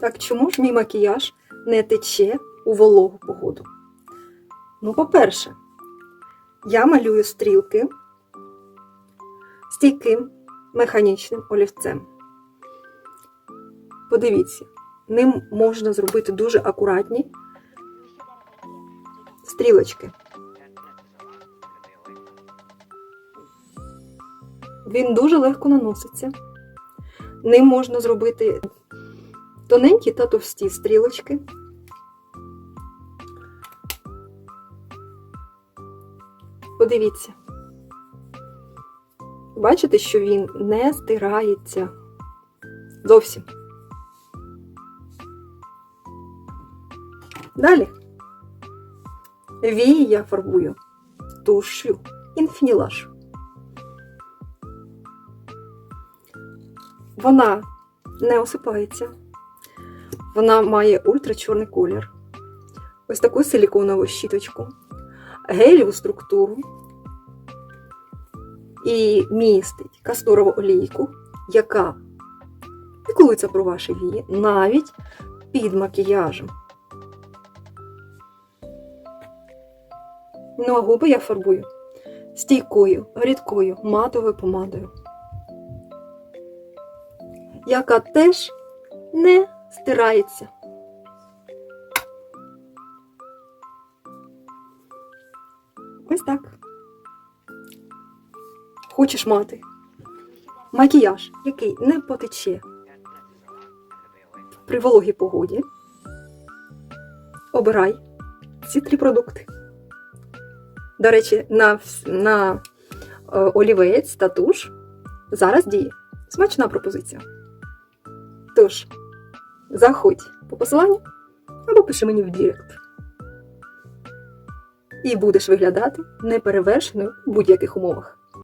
Так чому ж мій макіяж не тече у вологу погоду? Ну, по-перше, я малюю стрілки стійким механічним олівцем. Подивіться, ним можна зробити дуже акуратні стрілочки. Він дуже легко наноситься. Ним можна зробити тоненькі та товсті стрілочки. Подивіться. Бачите, що він не стирається зовсім. Далі. Вії я фарбую тушю інфінілаш. Вона не осипається. Вона має ультрачорний колір. Ось таку силіконову щіточку, геліву структуру і містить касторову олійку, яка піклується про ваші вії навіть під макіяжем. Ну а губи я фарбую стійкою, рідкою матовою помадою, яка теж не стирається. Ось так. Хочеш мати макіяж, який не потече при вологій погоді. Обирай ці три продукти. До речі, на, на е, олівець та туш зараз діє смачна пропозиція. Тож, заходь по посиланню або пиши мені в Директ. І будеш виглядати неперевершеною в будь-яких умовах.